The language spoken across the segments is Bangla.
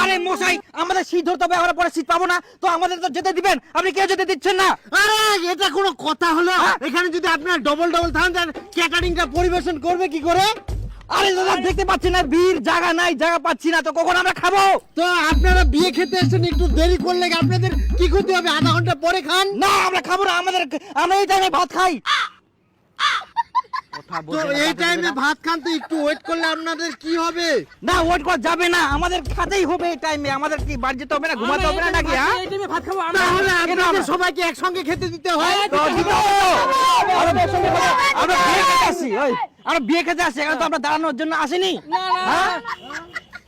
আরে মশাই আমাদের শীত ধরতে হবে আমরা পরে শীত পাবো না। তো আমাদের তো যেতে দিবেন আপনি কেউ যেতে দিচ্ছেন না। আরে এটা কোনো কথা হলো? এখানে যদি আপনার ডবল ডবল থাকেন তাহলে ক্যাটারিংটা পরিবেশন করবে কি করে? আরে দাদা দেখতে পাচ্ছি না ভিড় জায়গা নাই জায়গা পাচ্ছি না তো কখন আমরা খাব? তো আপনারা বিয়ে খেতে এসেছেন একটু দেরি করলে আপনাদের কি করতে হবে? আধা ঘণ্টা পরে খান। না আমরা খাব না আমাদের আমরা এই টাইমে ভাত খাই। তো এই টাইমে ভাত খান তো একটু ওয়েট করলে আপনাদের কি হবে? না ওয়েট করা যাবে না আমাদের খাতেই হবে এই টাইমে আমাদের কি বাড়ি যেতে হবে না ঘুমাতে হবে না নাকি হ্যাঁ? তাহলে কেন আপনাদের আমরা- সবাইকে একসঙ্গে খেতে দিতে হয়। তো দিতে আমরা একসঙ্গে আমরা বিয়ে খেতে আসি ওই, আমরা বিয়ে খেতে আসি এখানে তো আমরা দাঁড়ানোর জন্য আসিনি। হ্যাঁ?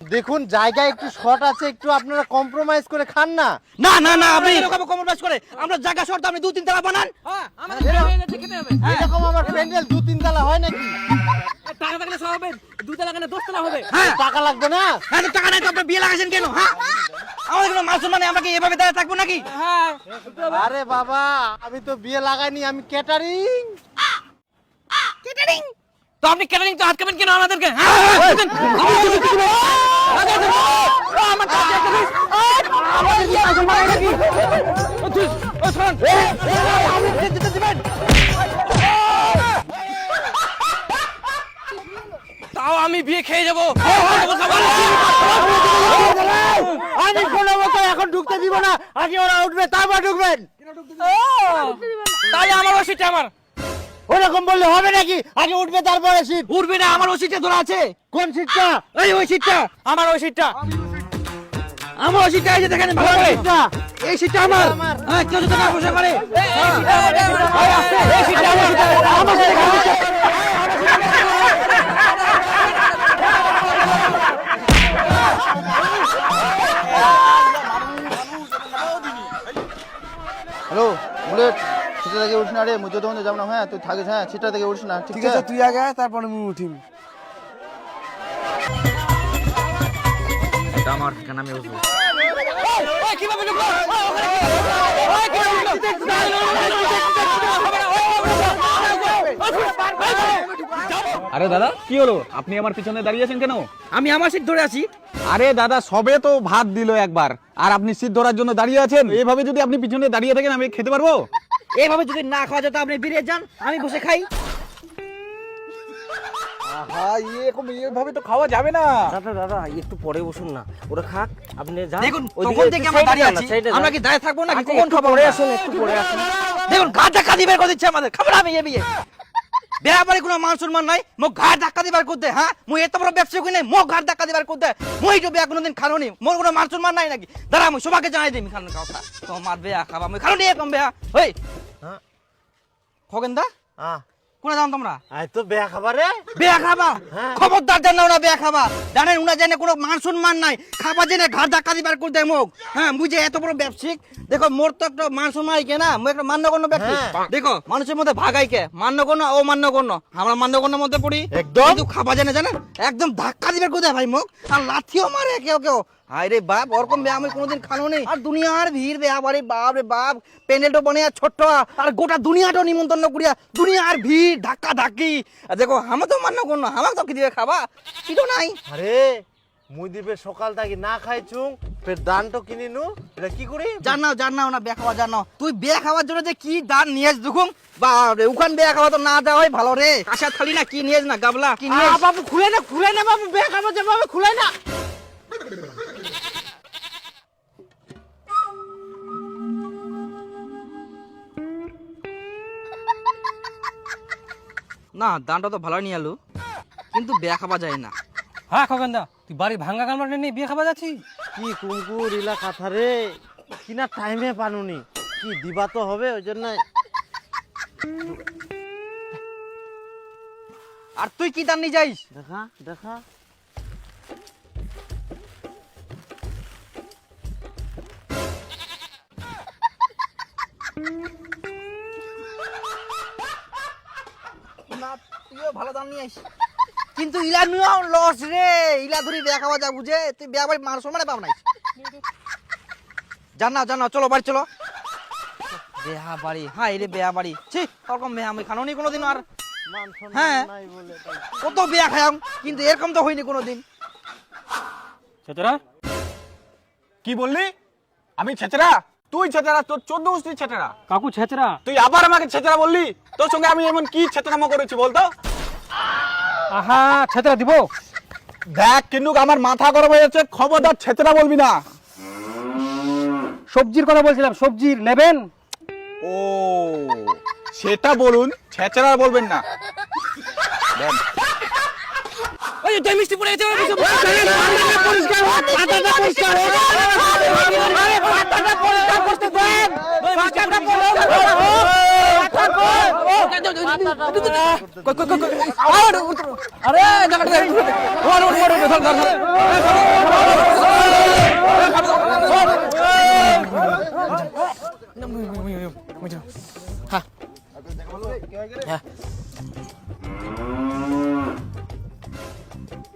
দেখুন জায়গা একটু শর্ট আছে একটু আপনারা কম্প্রোমাইজ করে খান না না না না আপনি এরকম কম্প্রোমাইজ করে আমরা জায়গা শর্ত আপনি দু তিন তালা বানান এরকম আমার প্যান্ডেল দু তিন তলা হয় নাকি হ্যাঁ টাকা লাগবে না হ্যাঁ টাকা নাই তো আপনি বিয়ে লাগাইছেন কেন হ্যাঁ আমাদের কোনো মাসুল মানে আমরা কি এভাবে দাঁড়িয়ে থাকব নাকি আরে বাবা আমি তো বিয়ে লাগাইনি আমি ক্যাটারিং কেটারিং তো আপনি কেটারিং তো আটকাবেন কেন আমাদেরকে হ্যাঁ দিবেন। আগে দিবেন। ও, আমার কাছে একটা দিস। আমাদের কি মাসুল মানে নাকি? ও, তুই, ও, শোন। আপনি দিতে- দিতে দিবেন। তাও আমি বিয়ে খেয়ে যাব। আমি কোনো মতো এখন ঢুকতে দিব না। আগে ওরা উঠবে তারপর ঢুকবেন। তাই আমার ওষুধটা আমার। ওরকম বললে হবে নাকি? আগে উঠবে তারপরে সিট উঠবে না আমার ওষুধটা ধরা আছে। কোন সিটটা এই ওই সিটটা আমার ওই সিটটা আমার সিটটা এই যে দেখেন ভালো করে এই সিটটা আমার হ্যাঁ কেউ যদি না বসে করে এই সিটটা আমার আমার সিটটা আমার সিটটা। হ্যালো বুলেট সেটা থেকে উঠিস না রে মুই তো তখন যাব না হ্যাঁ তুই থাকিস হ্যাঁ সেটা থেকে উঠিস না ঠিক আছে তুই আগে তারপরে আমি উঠিম কি? ওই, কীভাবে ঢুকলো? আরে দাদা কি হলো? আপনি আমার পিছনে দাঁড়িয়ে আছেন কেন? আমি আমার সিট ধরে আছি। আরে দাদা সবে তো ভাত দিল একবার। আর আপনি সিট ধরার জন্য দাঁড়িয়ে আছেন? এইভাবে যদি আপনি পিছনে দাঁড়িয়ে থাকেন আমি খেতে পারব? এইভাবে যদি না খাওয়া যেত আপনি বেরিয়ে যান আমি বসে খাই। হ্যাঁ এরকম এইভাবে তো খাওয়া যাবে না। দাদা দাদা একটু পরে বসুন না। ওরা খাক আপনি যান। দেখুন তখন থেকে আমরা দাঁড়িয়ে আছি। আমরা কি দাঁড়িয়ে থাকব নাকি? কখন খাব? পরে আসুন একটু পরে আসুন। দেখুন ঘাট ধাক্কা দিবার করে দিচ্ছে আমাদের। খাব না বিয়ে। বিয়ে বিয়া কোনো মান সম্মান নাই। মোক ঘাট ধাক্কা দিবার করতে হ্যাঁ? মুই এত বড় ব্যবসা করি নাই মোক ঘাট ধাক্কা দিবার করতে মুই তো বিয়া কোনোদিন খানো নি মোর কোনো মান সম্মান নাই নাকি? দাঁড়া মুই সবাইকে জানাই দিই খানো কথা তোমার বিয়া খাবা মুই খানো নি এরকম বিয়া হ্যাঁ। খগেন দা আহ কোনে যাও তোমরা? আই তো বেয়া খাবারে। বিয়া খাবা? হ্যাঁ। খবরদার জানো না বিয়া খাবা। জানেন উনা জানে কোনো মান সম্মান নাই। খাবা জেনে ঘাট ধাক্কা দিবার করতে মোক হ্যাঁ মুই যে এত বড় ব্যবসায়িক দেখো মোর তো একটা মান সম্মান কে না মুই একটা মান্যগণ্য ব্যক্তি। হ্যাঁ। দেখো মানুষের মধ্যে ভাগাই কে মান্যগণ্য ও মান্যগণ্য আমরা মান্যগণ্যের মধ্যে পড়ি। একদম। কিন্তু খাবা জানে জানেন? একদম ধাক্কা দিবার কোথায় ভাই মোক আর লাথিও মারে কেউ কেউ। হায় রে বাপ ওরকম বেয়া আমি কোনোদিন খানো নেই আর দুনিয়ার ভিড় বেয়া বাড়ি বাপ রে বাপ প্যান্ডেলটা বানিয়ে ছোট্ট আর গোটা দুনিয়াটা নিমন্ত্রণ করিয়া দুনিয়ার ভিড় ধাক্কা ধাক্কি আর দেখো আমার তো মান্য করুন আমাকে তো কি দিবে খাবা কিটো নাই। আরে মুই দিবে সকাল থাকি না খাইছুং ফের দানটো কিনি নু এটা কি করি? জান নাও জান না বিয়া খাওয়া জান নাও তুই বিয়া খাওয়ার জন্য যে কি দান নিয়েছ দেখুন বা রে উখান বিয়া খাওয়া তো না দেওয়া হয় ভালো রে। কাঁসা থালি না কি নিয়েছ না গাবলা কি নিয়েছ বাবু খুলে না খুলে না বাবু বেয়া খাবার যে বাবু খুলে না। না দানটা তো ভালো নিয়ে আলু কিন্তু বিয়া খাওয়া যায় না। হ্যাঁ খগেন দা তুই বাড়ি ভাঙ্গা কামড়ে নিয়ে বিয়ে খাওয়া যাচ্ছি কি কুমকুর ইলা কথা রে। কিনা টাইমে পানুনি। কি দিবা তো হবে ওই জন্য। আর তুই কি দান নিয়ে যাইস? দেখা দেখা। তুইও ভালো দাম নিয়ে আইস। কিন্তু ইলা নিয়েও লস রে, ইলা ধরি যা বুঝে, তুই বিয়া বাড়ি মার সমানে পাব চলো, বাড়ি চলো। বাড়ি হ্যাঁ বাড়ি। ছি, ওরকম আমি খানো নি কোনোদিন আর। হ্যাঁ। কত বিয়া খায়াম কিন্তু এরকম তো হয়নি কোনোদিন। চতরা কি বললি? আমি ছেচরা? তুই ছেচরা তোর চোদ্দ গোষ্ঠীর ছেচরা কাকু ছেচরা তুই আবার আমাকে ছেচরা বললি? তোর সঙ্গে আমি এমন কি ছেচরামো করেছি বলতো আহা ছেচরা দিব? দেখ কিন্তু আমার মাথা গরম হয়ে যাচ্ছে খবরদার ছেচরা বলবি না। সবজির কথা বলছিলাম সবজির নেবেন? ও সেটা বলুন ছেচরা বলবেন না। দেন। ওই তুই মিষ্টি পড়ে গেছে খাই নাকি হ্যাঁ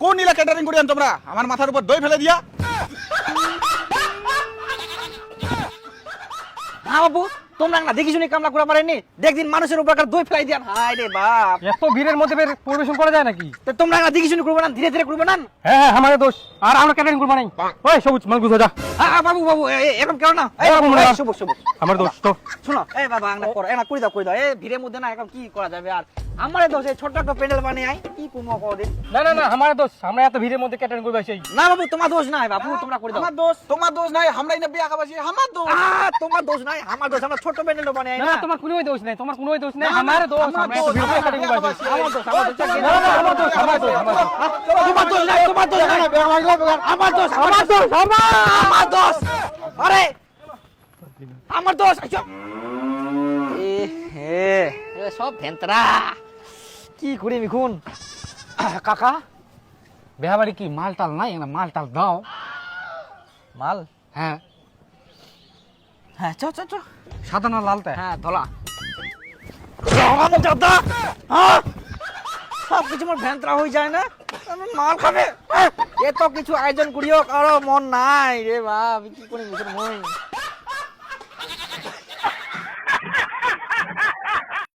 কোন নীলা ক্যাটারিং করিয়ান তোমরা? আমার মাথার উপর দই ফেলে দিয়া। না বাবু তোমরা না দেখি শুনি কামলা করা পারেনি দেখদিন মানুষের উপর একটা দই ফেলাই দিয়ান। হাই রে বাপ। এত ভিড়ের মধ্যে বের পরিবেশন করা যায় নাকি? তো তোমরা না দেখি শুনি করব না ধীরে ধীরে করব না? হ্যাঁ হ্যাঁ আমার দোষ। আর আমরা ক্যাটারিং করব নাই? ওই সবুজ মাল গুছো যা। বাবু বাবু এরকম কেন না? এরকম না। শুভ শুভ আমার দোষ তো। শোনো এই বাবা করো এনা কই দাও কই দাও। ভিড়ের মধ্যে না এখন কি করা যাবে আর? আমারে দোষ এই ছোট্ট একটা প্যান্ডেল বানিয়ে আই কি কদিন না না না আমার দোষ। আমরা এত ভিড়ের মধ্যে ক্যাটারিং করব সেই। না বাবু তোমার দোষ নাই বাবু তোমরা করে দাও। আমার দোষ। তোমার দোষ নাই আমরাই না বিয়া খাবাসি আমার দোষ। তোমার দোষ নাই আমার দোষ। আমরা ছোট প্যান্ডেল বানিয়ে আই না তোমার কোনোই দোষ নাই তোমার কোনোই দোষ নাই আমার দোষ আমার আমরা এত দোষ, ভিড়ের আমার দোষ আমার দোষ না না আমার দোষ আমার দোষ আমার দোষ তোমার দোষ নাই তোমার দোষ নাই আমার দোষ আমার দোষ আমার দোষ আরে আমার দোষ আচ্ছা এ হে সব ভেন্তরা কি করি মিখুন কাকা বিয়া বাড়ি কি মাল টাল নাই না মাল টাল দাও মাল হ্যাঁ হ্যাঁ চ চ চ সাদা না লালটা? হ্যাঁ ধলা। দাদা সব কিছু মোর ভ্যান্তরা হয়ে যায় না। মাল খাবে। এত কিছু আয়োজন করিও কারও মন নাই রে বাপ কি করে মন